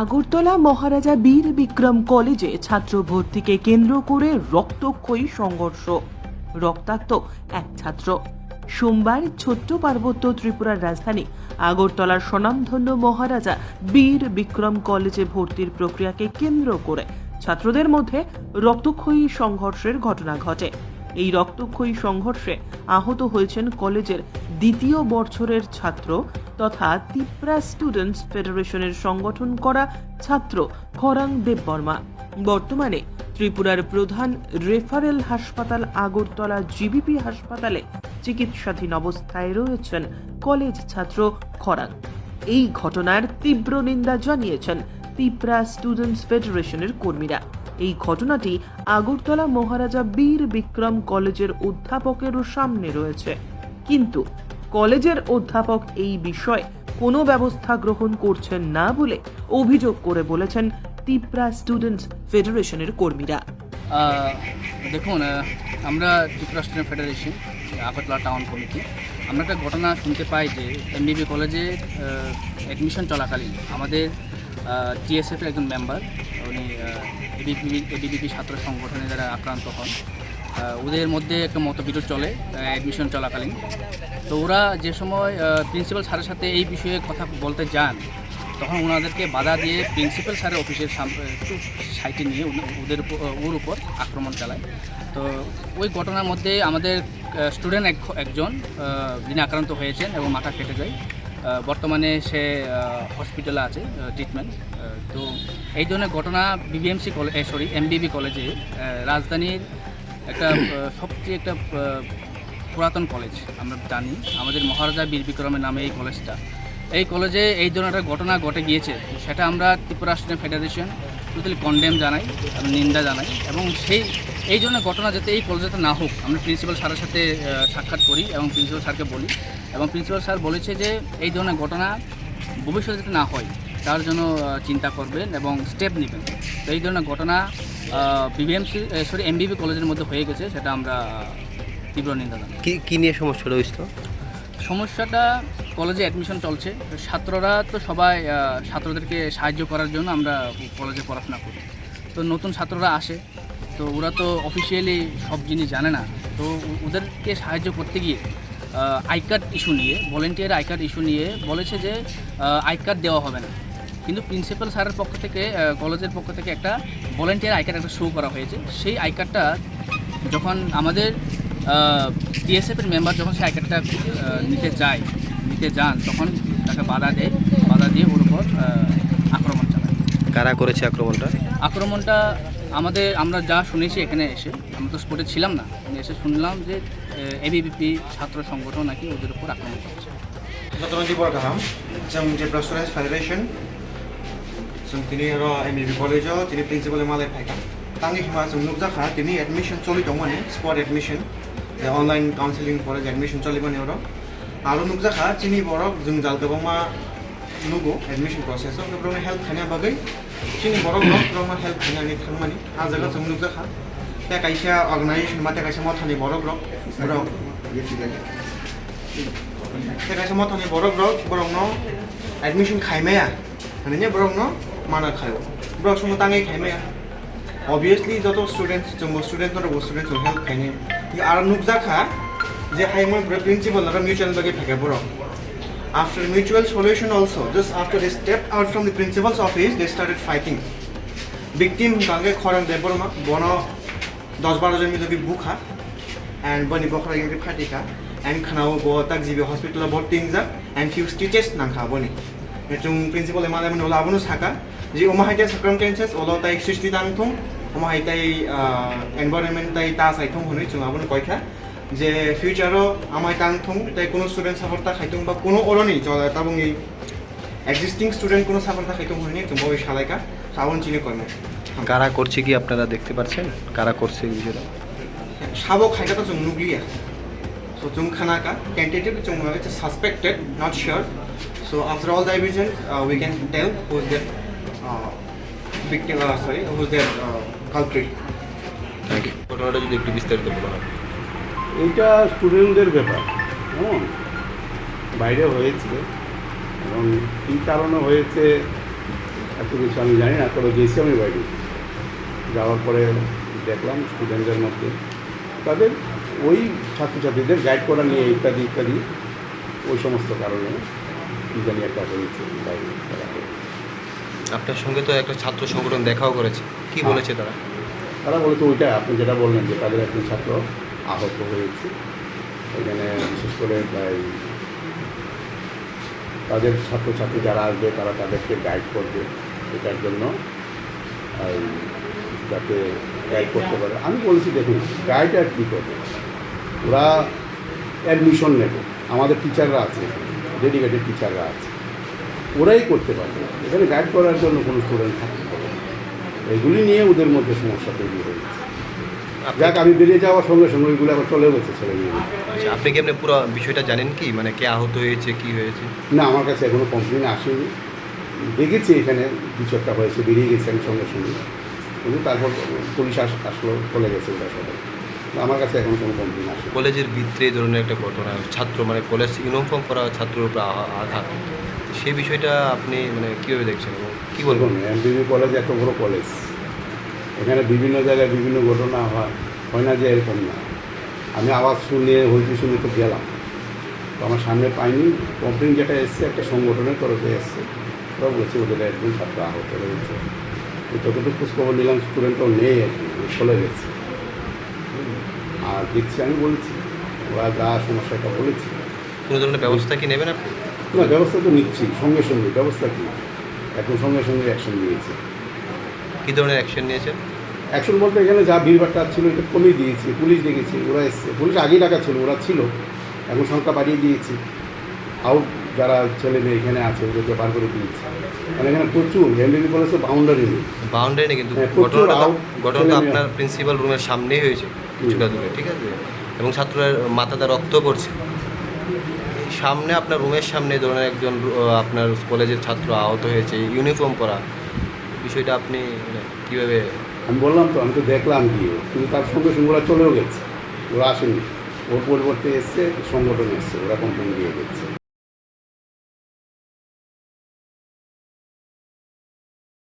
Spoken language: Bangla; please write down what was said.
আগরতলা মহারাজা বীর বিক্রম কলেজে ছাত্র ভর্তিকে কেন্দ্র করে রক্তক্ষয়ী সংঘর্ষ। রক্তাক্ত এক ছাত্র। সোমবার ছোট্ট পার্বত্য ত্রিপুরার রাজধানী আগরতলার স্বনামধন্য মহারাজা বীর বিক্রম কলেজে ভর্তির প্রক্রিয়াকে কেন্দ্র করে ছাত্রদের মধ্যে রক্তক্ষয়ী সংঘর্ষের ঘটনা ঘটে। এই রক্তক্ষয়ী সংঘর্ষে আহত হয়েছেন কলেজের দ্বিতীয় বছরের ছাত্র তথা তিপ্রা স্টুডেন্টস ফেডারেশনের সংগঠন করা ছাত্র খরাং দেববর্মা। বর্তমানে ত্রিপুরার প্রধান রেফারেল হাসপাতাল আগরতলা জিবিপি হাসপাতালে চিকিৎসাধীন অবস্থায় রয়েছেন কলেজ ছাত্র খরাং। এই ঘটনার তীব্র নিন্দা জানিয়েছেন তিপ্রা স্টুডেন্টস ফেডারেশনের কর্মীরা। এই ঘটনাটি আগরতলা মহারাজা বীর বিক্রম কলেজের অধ্যাপকেরও সামনে রয়েছে। কিন্তু কলেজের অধ্যাপক এই বিষয়ে কোনো ব্যবস্থা গ্রহণ করছেন না বলে অভিযোগ করে বলেছেন তিপ্রা স্টুডেন্টস ফেডারেশনের কর্মীরা। দেখুন আমরা Tripura student federation, Agartala town committee, আমরা একটা ঘটনা শুনতে পাই যে এমবিবি কলেজে অ্যাডমিশন চলাকালীন আমাদের টিএসএফের একজন মেম্বার উনি এবিপি এবিবিপি ছাত্র সংগঠনে যারা আক্রান্ত হন। ওদের মধ্যে একটা মতবিরোধ চলে অ্যাডমিশন চলাকালীন। তো ওরা যে সময় প্রিন্সিপাল স্যারের সাথে এই বিষয়ে কথা বলতে যান, তখন ওনাদেরকে বাধা দিয়ে প্রিন্সিপাল স্যারের অফিসের একটু সাইটে নিয়ে ওদের ওর উপর আক্রমণ চালায়। তো ওই ঘটনার মধ্যে আমাদের স্টুডেন্ট একজন যিনি আক্রান্ত হয়েছেন এবং মাথা ফেটে যায়। বর্তমানে সে হসপিটালে আছে ট্রিটমেন্ট তো এই ধরনের ঘটনা বিবিএমসি কলেজ সরি এমবিবি কলেজে রাজধানীর একটা সবচেয়ে একটা পুরাতন কলেজ আমরা জানি। আমাদের মহারাজা বীর বিক্রমের নামে এই কলেজটা এই কলেজে এই ধরনের একটা ঘটনা ঘটে গিয়েছে। সেটা আমরা Tripura student federation totally condemn জানাই নিন্দা জানাই এবং সেই এই জন্য ঘটনা যাতে এই কলেজেতে না হোক আমরা প্রিন্সিপাল স্যারের সাথে সাক্ষাৎ করি এবং প্রিন্সিপাল স্যারকে বলি। এবং প্রিন্সিপাল স্যার বলেছে যে এই ধরনের ঘটনা ভবিষ্যতে যাতে না হয় তার জন্য চিন্তা করবেন এবং স্টেপ নেবেন। তো এই ধরনের ঘটনা বিবিএমসি সরি এমবিবি কলেজের মধ্যে হয়ে গেছে সেটা আমরা তীব্র নিন্দা জানাই। কি কি নিয়ে সমস্যা হয়েছিল সমস্যাটা কলেজে অ্যাডমিশন চলছে। ছাত্ররা তো সবাই ছাত্রদেরকে সাহায্য করার জন্য আমরা কলেজে পড়াশোনা করি। তো নতুন ছাত্ররা আসে, তো ওরা তো অফিসিয়ালি সব জিনিস জানে না। তো ওদেরকে সাহায্য করতে গিয়ে আই কার্ড ইস্যু নিয়ে ভলেন্টিয়ার আই কার্ড ইস্যু নিয়ে বলেছে যে আই কার্ড দেওয়া হবে না। কিন্তু প্রিন্সিপাল স্যারের পক্ষ থেকে কলেজের পক্ষ থেকে একটা ভলেন্টিয়ার আই কার্ড একটা শো করা হয়েছে। সেই আই কার্ডটা যখন আমাদের টিএসএফের মেম্বার যখন সেই আই কার্ডটা নিতে যায় নিতে যান তখন তাকে বাধা দেয় বাধা দিয়ে ওর উপর আক্রমণ চালায়। কারা করেছে আক্রমণটা? আক্রমণটা আমাদের আমরা যা শুনেছি এখানে এসে আমরা তো স্পোর্টে ছিলাম না এসে শুনলাম যে এবিপি ছাত্র সংগঠন নাকি ওদের উপর আক্রমণ করছে। সতনদী বরগাহাম যে ব্রাসরাইজ ফেডারেশন তিনি তিনি প্রিন্সিপালের মালে থাকা তাঙ্গি হিমা তিনি এডমিশন চলিত মানে spot admission online counselling college admission চলিব ওরা कलेज एडमिशन चलि माने र आरो नुकजाखा दिनै बरक जों जाल गोबांमा नुगो एडमिशन प्रसेसआव गोबां हेल्प खानाय बागै दिनै बरक रक गोबां हेल्प खानानै थांमानि आ जायगा जों नुकजाखा त्या खायसेया अर्गनायजेसन मा त्या खायसे माथानि बरक रक रक त्या खायसे माथानि बरक रक बरकनो एडमिशन खायमाया माने बरकनो माना खायो बरक सम ताङै खायमाया अभियसलि जत स्टुडेन्ट जोंबो स्टुडेन्ट र स्टुडेन्ट जों हेल्प खायने आरो যে Hyman principle of a mutual bagi thake puro after mutual solution also just after they stepped out from the principal's office they started fighting victim gange khorang de borma bono 10 12 জন মিলে বুখা and bani gokhra gange khatika and khanao go tak jibe hospital ভর্তি যা and few stitches na kha bani chung principal emale mane ola abunu saka ji omahaite circumstances ola tai srishti dang thum omahaite environment tai ta sai thum hone chung abunu koikha যে ফিউচারও আমায় কাঙ্ক্ষম তাই কোনো স্টুডেন্ট সাপোর্টটা খাইতুম বা কোনো ওরনই চলে এবং এই এক্সিস্টিং স্টুডেন্ট কোনো সাপোর্টটা খাইতুম হয়নি তোমরা ওই সালাইকা সাবন চিনি কর্মে কারা করছে কি আপনারা দেখতে পাচ্ছেন কারা করছে এই বিষয়টা? সাবক খাইটা তো চুমনুগলি আছে সো Chungkhanaka, কা Chungkhanaka, it's suspected, suspected not So so all all the uh, we can tell who's the uh, victim, uh, sorry, who's uh, ঘটনাটা যদি একটু বিস্তারিত বলা। হয় এইটা স্টুডেন্টদের ব্যাপার কেমন? বাইরে হয়েছে এবং কী কারণে হয়েছে এত কিছু আমি জানি না তবে গেছি আমি বাইরে। যাওয়ার পরে দেখলাম স্টুডেন্টদের মধ্যে। তাদের ওই ছাত্রছাত্রীদের গাইড করা নিয়ে ইত্যাদি ইত্যাদি ওই সমস্ত কারণে কী জানি একটা হয়েছে বাইরে আপনার সঙ্গে তো একটা ছাত্র সংগঠন দেখাও করেছে। কি হ্যাঁ। বলেছে তারা? তারা বলেছে ওইটা আপনি যেটা বললেন যে তাদের একজন ছাত্র আহত হয়েছে। এখানে বিশেষ করে তাদের ছাত্রছাত্রী যারা আসবে, তারা তাদেরকে গাইড করবে এটার জন্য। যাতে গাইড করতে পারে। আমি বলেছি, দেখুন গাইড আর কী করবে? ওরা অ্যাডমিশন নেবে। আমাদের টিচাররা আছে ডেডিকেটেড টিচাররা আছে। ওরাই করতে পারবে। এখানে গাইড করার জন্য কোনো স্টুডেন্ট থাকতে পারবে না। এগুলি নিয়ে ওদের মধ্যে সমস্যা তৈরি হয়েছে। যাক আমি বেরিয়ে যাওয়ার সঙ্গে সঙ্গে ওইগুলো আবার চলে গেছে ছেলে মেয়ে আচ্ছা, আপনি কি আপনি পুরো বিষয়টা জানেন কি? মানে কে আহত হয়েছে কি হয়েছে? না আমার কাছে এখনও কমপ্লেন আসেনি। দেখেছি এখানে কিছু একটা হয়েছে বেরিয়ে গেছে আমি সঙ্গে সঙ্গে। কিন্তু তারপর পুলিশ আস আসলো চলে গেছে ওটা সবাই। আমার কাছে এখন কোনো কমপ্লেন আসে কলেজের ভিতরে এই ধরনের একটা ঘটনা ছাত্র মানে কলেজ ইউনিফর্ম করা ছাত্রের উপর আঘা- আঘাত। সেই বিষয়টা আপনি মানে কীভাবে দেখছেন এবং কী বলবেন? এমবিবি কলেজ এত বড় কলেজ। এখানে বিভিন্ন জায়গায় বিভিন্ন ঘটনা হয় হয় না যে এরকম না। আমি আওয়াজ শুনে হইতে শুনে তো গেলাম। তো আমার সামনে পাইনি। কমপ্লেন যেটা এসছে একটা সংগঠনের তরফে এসছে। ওরা বলছে ওদের একজন ছাত্র আহত রয়েছে তো যতটুকু খোঁজখবর নিলাম স্টুডেন্টও নেই আর কি চলে গেছে। আর দেখছি আমি বলেছি ওরা যা সমস্যাটা বলেছি। কোনো ধরনের ব্যবস্থা কি নেবেন আপনি? না ব্যবস্থা তো নিচ্ছি সঙ্গে সঙ্গে ব্যবস্থা কি? এখন সঙ্গে সঙ্গে অ্যাকশন নিয়েছে। কী ধরনের অ্যাকশন নিয়েছেন? অ্যাকশন বলতে এখানে যা ভিড়ভাড়টা ছিল এটা কমিয়ে দিয়েছি পুলিশ ডেকেছি ওরা এসছে। পুলিশ আগেই ডাকা ছিল ওরা ছিল এখন সংখ্যা বাড়িয়ে দিয়েছি। আউট যারা ছেলে মেয়ে এখানে আছে ওদেরকে বার করে দিয়েছে। মানে এখানে প্রচুর এমবিবি কলেজে বাউন্ডারি নেই। বাউন্ডারি নেই কিন্তু হ্যাঁ, ঘটনাটা ঘটনাটা আপনার প্রিন্সিপাল রুমের সামনেই হয়েছে কিছুটা দূরে ঠিক আছে? এবং ছাত্রের মাথাতে রক্ত পড়ছে। সামনে আপনার রুমের সামনে এই ধরনের একজন আপনার কলেজের ছাত্র আহত হয়েছে ইউনিফর্ম পরা। বিষয়টা আপনি মানে কীভাবে আমি বললাম তো, আমি তো দেখলাম গিয়ে, কিন্তু তার সঙ্গে সঙ্গে ওরা চলেও গেছে। ওরা আসেনি। ওর পরিবর্তে এসছে, সংগঠন এসছে, ওরা কমপ্লেন দিয়ে গেছে